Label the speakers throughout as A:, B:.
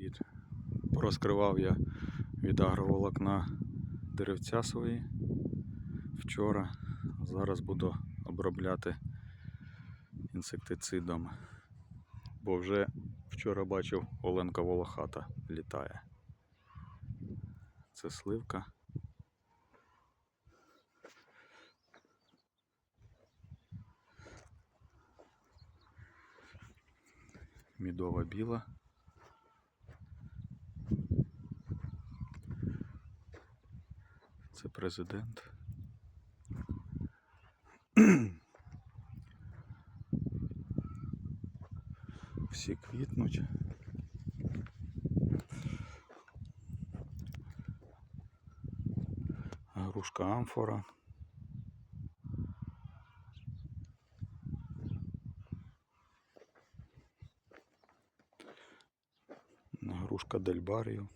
A: Привіт. Порозкривав я від агроволокна деревця свої вчора. Зараз буду обробляти інсектицидом. Бо вже вчора бачив Оленка Волохата літає. Це сливка. Мідова біла. Це президент. Всі квітнуть. Грушка амфора. Грушка Дельбарію.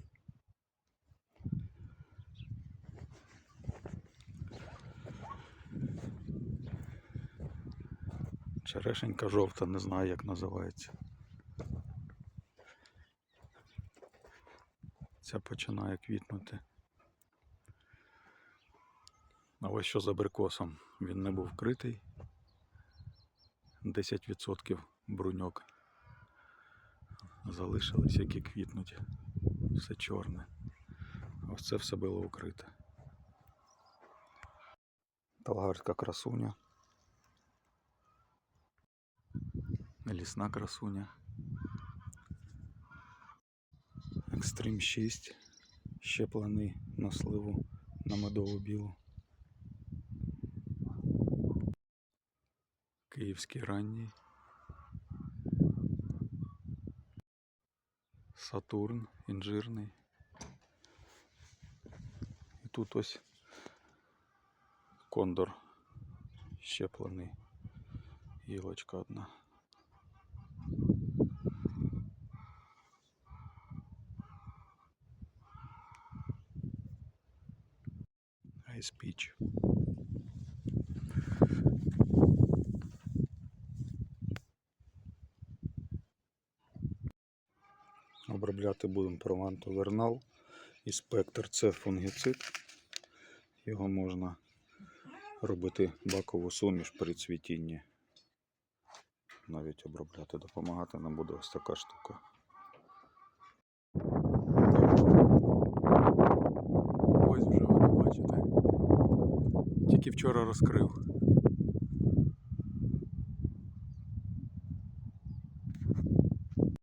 A: Черешенька жовта, не знаю як називається. Ця починає квітнути. А ось що з абрикосом. Він не був вкритий. 10% бруньок. Залишились, які квітнуть. Все чорне. Ось це все було укрите. Талгарська красуня. Лісна красуня. Екстрим 6. Щеплений на сливу на медову білу. Київський ранній. Сатурн інжирний. І тут ось кондор щеплений. Гілочка одна. Айспіч. Обробляти будемо прованту вернал і спектр це фунгіцид. Його можна робити бакову суміш при цвітінні. Навіть обробляти, допомагати нам буде ось така штука. Ось вже ви бачите. Тільки вчора розкрив.